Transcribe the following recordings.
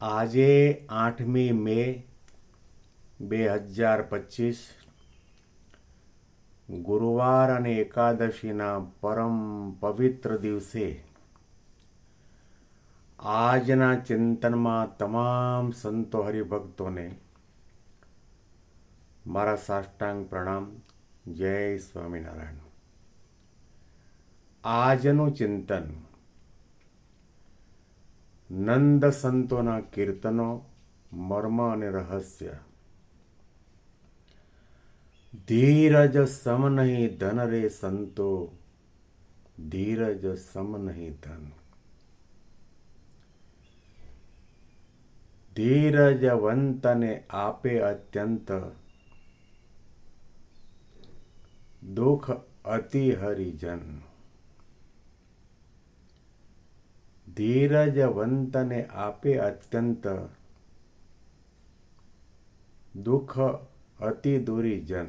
આજે આઠમી મે, બે હજાર પચીસ, ગુરુવાર અને એકાદશીના પરમ પવિત્ર દિવસે આજના ચિંતનમાં તમામ સંતો હરિભક્તોને મારા સાષ્ટાંગ પ્રણામ. જય સ્વામિનારાયણ. આજનું ચિંતન નંદ સંતોના કીર્તનો, મર્મ અને રહસ્ય. ધીરજ સમ નહીં ધન રે સંતો, ધીરજ સમ નહીં ધન. ધીરજવંતને આપે અત્યંત, દુઃખ અતિ હરિજન ધીરજવંતને આપે અત્યંત દુઃખ અતિ દુરીજન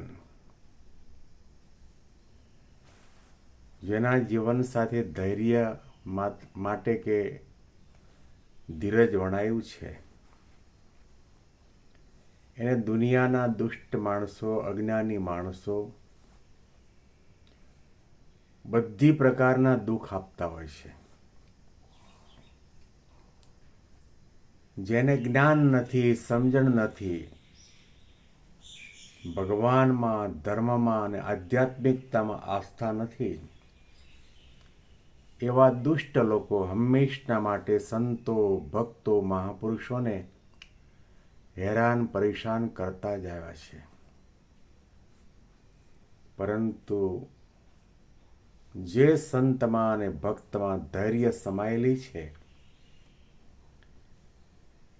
જેના જીવન સાથે ધૈર્ય માટે કે ધીરજ વણાયું છે. એને દુનિયાના દુષ્ટ માણસો, અજ્ઞાની માણસો બધી પ્રકારના દુઃખ આપતા હોય છે. જેને જ્ઞાન નથી, સમજણ નથી. ભગવાનમાં, ધર્મમાં અને આધ્યાત્મિકતામાં આસ્થા નથી. એવા દુષ્ટ લોકો હંમેશના માટે સંતો, ભક્તો, મહાપુરુષોને હેરાન, પરેશાન કરતા જ આવ્યા છે. પરંતુ જે સંતમાં અને ભક્તમાં ધૈર્ય સમાયેલી છે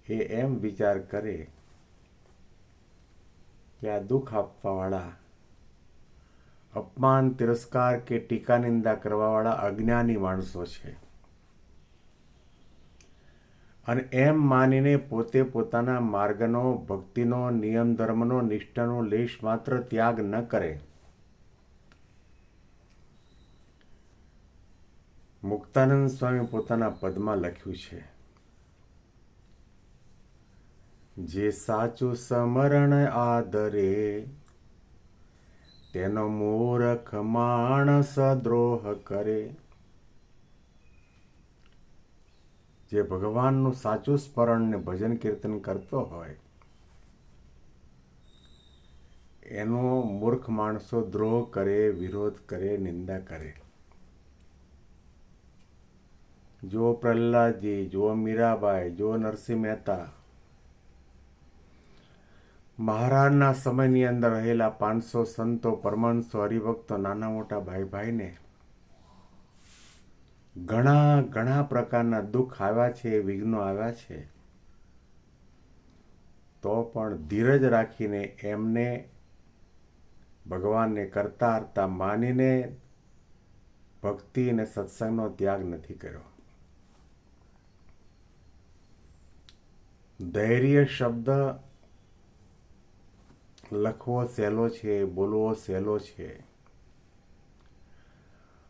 એ એમ વિચાર કરે કે આ દુઃખ આપવાવાળા, અપમાન, તિરસ્કાર કે ટીકા નિંદા કરવાવાળા અજ્ઞાની માણસો છે. અને એમ માનીને પોતે પોતાના માર્ગનો, ભક્તિનો, નિયમ ધર્મનો, નિષ્ઠાનો લેશ માત્ર ત્યાગ ન કરે. મુક્તાનંદ સ્વામી પોતાના પદમાં લખ્યું છે. જે સાચું સમરણ આદરે, તેનો મૂર્ખ માણસ દ્રોહ કરે. જે ભગવાનનું સાચું સ્મરણ ને ભજન કીર્તન કરતો હોય, એનો મૂર્ખ માણસો દ્રોહ કરે, વિરોધ કરે, નિંદા કરે. જો પ્રહલાદજી, જો મીરાબાઈ, જો નરસિંહ મહેતા મહારાજના સમયની અંદર રહેલા પાંચસો સંતો પરમાંશો હરિભક્તો, નાના મોટા ભાઈ ભાઈને ઘણા ઘણા પ્રકારના દુઃખ આવ્યા છે, વિઘ્નો આવ્યા છે. તો પણ ધીરજ રાખીને એમને ભગવાનને કરતા હરતા માનીને ભક્તિ અને સત્સંગનો ત્યાગ નથી કર્યો. ધૈર્ય શબ્દ લખવો સહેલો છે, બોલવો સહેલો છે.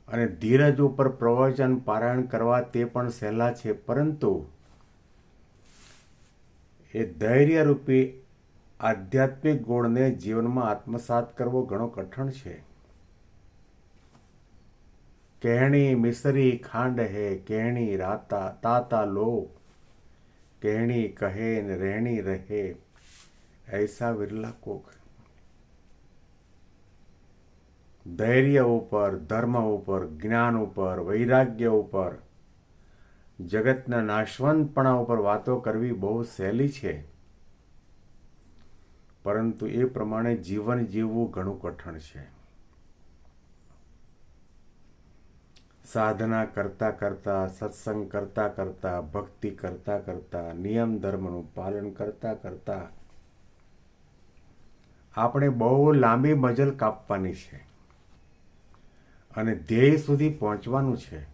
અને ધીરજ ઉપર પ્રવચન પારાયણ કરવા તે પણ સહેલા છે, પરંતુ એ ધૈર્યરૂપી આધ્યાત્મિક ગુણને જીવનમાં આત્મસાત કરવો ઘણો કઠણ છે. કહેણી મિસરી ખાંડ હે, કહેણી રાતા, તાતા લો. કહેણી કહે ને રહેણી રહે. ऐसा વિરલા કોક ધૈર્ય ઉપર ધર્મ ઉપર જ્ઞાન ઉપર વૈરાગ્ય ઉપર જગતના નાશવંતપણા ઉપર વાતો કરવી બહુ સહેલી છે પરંતુ એ પ્રમાણે જીવન જીવવું ઘણું કઠણ છે સાધના કરતા કરતા સત્સંગ કરતા કરતા ભક્તિ કરતા કરતા નિયમ ધર્મનું પાલન કરતા કરતા આપણે બહુ લાંબી મજલ કાપવાની છે. અને ધ્યેય સુધી પહોંચવાનું છે.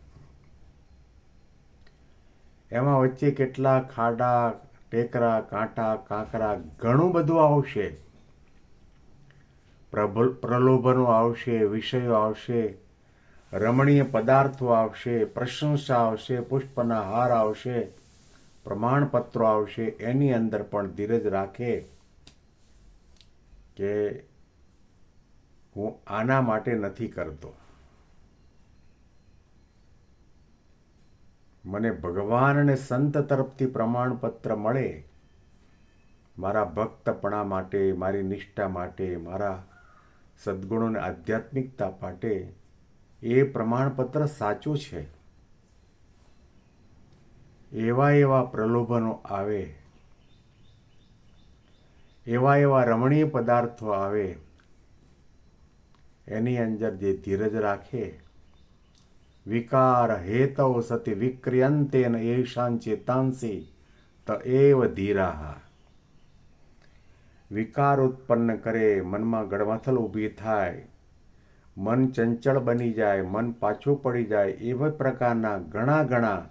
એમાં વચ્ચે કેટલા ખાડા, ટેકરા, કાંટા, કાંકરા ઘણું બધું આવશે. પ્રલોભનો આવશે, વિષયો આવશે, રમણીય પદાર્થો આવશે, પ્રશંસા આવશે, પુષ્પના હાર આવશે, પ્રમાણપત્રો આવશે, એની અંદર પણ ધીરજ રાખે કે હું આના માટે નથી કરતો. મને ભગવાન અને સંત તરફથી પ્રમાણપત્ર મળે, મારા ભક્તપણા માટે, મારી નિષ્ઠા માટે, મારા સદ્ગુણોને આધ્યાત્મિકતા માટે એ પ્રમાણપત્ર સાચું છે. એવા એવા પ્રલોભનો આવે એવા એવા રમણીય પદાર્થો આવે, એની અંદર જે ધીરજ રાખે, વિકાર હેતવ સતિ વિક્રિયંતે એશાન ચેતાંસી, ત એવ ધીરાહ. વિકાર ઉત્પન્ન કરે, મનમાં ગડમથલ ઊભી થાય, મન ચંચળ બની જાય, મન પાછું પડી જાય, એવા પ્રકારના ઘણા ઘણા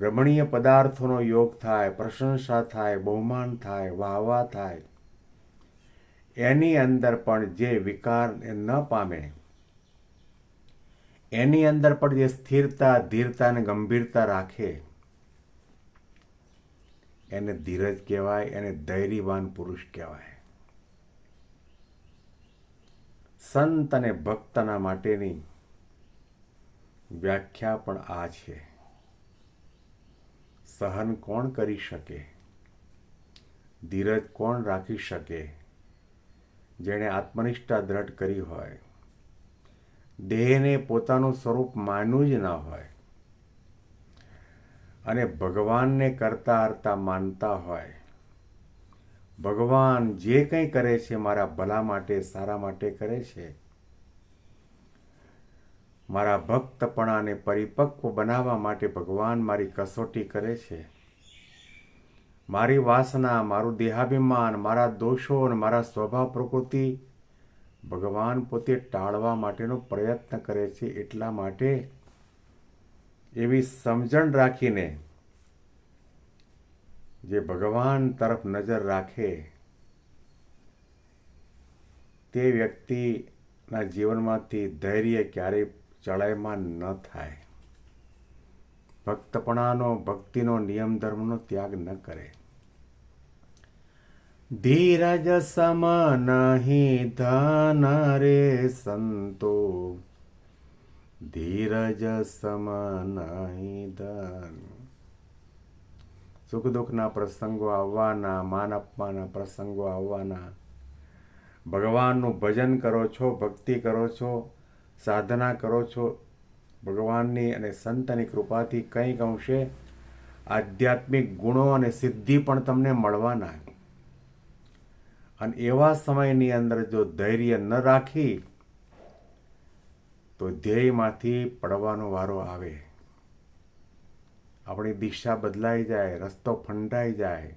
રમણીય પદાર્થોનો યોગ થાય, પ્રશંસા થાય, બહુમાન થાય, વાહવા થાય. એની અંદર પણ જે વિકાર ન પામે, એની અંદર પણ જે સ્થિરતા, ધીરતા અને ગંભીરતા રાખે, એને ધીરજ કહેવાય, એને ધૈર્યવાન પુરુષ કહેવાય. સંત અને ભક્તના માટેની વ્યાખ્યા પણ આ છે. સહન કોણ કરી શકે? ધીરજ કોણ રાખી શકે? જેણે આત્મનિષ્ઠા દ્રઢ કરી હોય. દેહને પોતાનું સ્વરૂપ માનવું જ ના હોય. અને ભગવાનને કરતા હરતા માનતા હોય. ભગવાન જે કંઈ કરે છે, મારા ભલા માટે, સારા માટે કરે છે. મારા ભક્તપણાને પરિપક્વ બનાવવા માટે ભગવાન મારી કસોટી કરે છે. મારી વાસના, મારું દેહાભિમાન, મારા દોષો અને મારા સ્વભાવ પ્રકૃતિ ભગવાન પોતે ટાળવા માટેનો પ્રયત્ન કરે છે એટલા માટે એવી સમજણ રાખીને જે ભગવાન તરફ નજર રાખે તે વ્યક્તિના જીવનમાંથી ધૈર્ય ક્યારેય ચડાયમાન ન થાય. ભક્તપણાનો, ભક્તિનો નિયમ ધર્મનો ત્યાગ ન કરે. ધીરજ સમ નહીં ધન રે સંતો. ધીરજ સમ નહીં ધન. સુખ દુઃખના પ્રસંગો આવવાના, માન અપમાનના પ્રસંગો આવવાના. ભગવાનનું ભજન કરો છો, ભક્તિ કરો છો સાધના કરો છો. ભગવાનની અને સંતની કૃપાથી કંઈક અંશે આધ્યાત્મિક ગુણો અને સિદ્ધિ પણ તમને મળવાના અને એવા સમયની અંદર જો ધૈર્ય ન રાખી, તો ધ્યેયમાંથી પડવાનો વારો આવે. આપણી દિશા બદલાઈ જાય, રસ્તો ફંડાઈ જાય.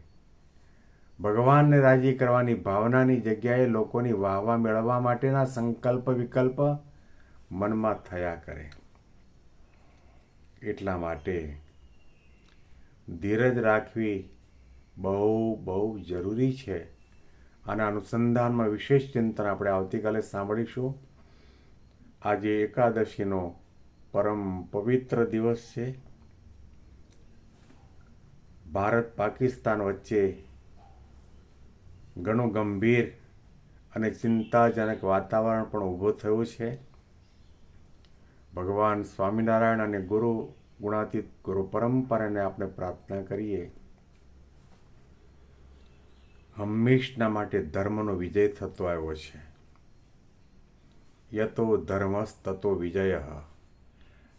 ભગવાનને રાજી કરવાની ભાવનાની જગ્યાએ લોકોની વાહવા મેળવવા માટેના સંકલ્પ વિકલ્પ મનમાં થયા કરે. એટલા માટે ધીરજ રાખવી બહુ બહુ જરૂરી છે. આના અનુસંધાનમાં વિશેષ ચિંતન આપણે આવતીકાલે સાંભળીશું. આજે એકાદશીનો પરમ પવિત્ર દિવસ છે. ભારત, પાકિસ્તાન વચ્ચે ઘણું ગંભીર અને ચિંતાજનક વાતાવરણ પણ ઊભું થયું છે. ભગવાન સ્વામિનારાયણ અને ગુરુ ગુણાતીત ગુરુ પરંપરાને આપણે પ્રાર્થના કરીએ. હંમેશના માટે ધર્મનો વિજય થતો આવ્યો છે. યતો ધર્મસ તતો વિજય.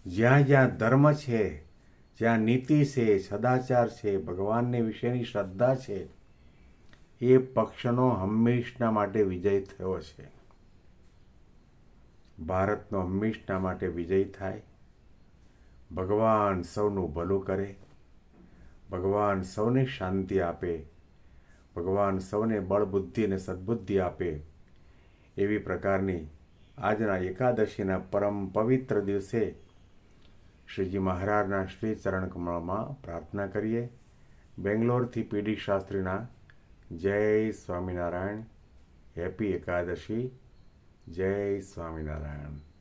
જ્યાં જ્યાં ધર્મ છે, જ્યાં નીતિ છે, સદાચાર છે, ભગવાનને વિશેની શ્રદ્ધા છે, એ પક્ષનો હંમેશના માટે વિજય થયો છે. ભારતનો હંમેશના માટે વિજય થાય. ભગવાન સૌનું ભલું કરે. ભગવાન સૌને શાંતિ આપે. ભગવાન સૌને બળબુદ્ધિ અને સદબુદ્ધિ આપે. એવી પ્રકારની આજના એકાદશીના પરમ પવિત્ર દિવસે શ્રીજી મહારાજના શ્રી ચરણ કમળમાં પ્રાર્થના કરીએ. બેંગ્લોરથી પીડી શાસ્ત્રીના જય સ્વામિનારાયણ. હેપી એકાદશી. જય સ્વામિનારાયણ.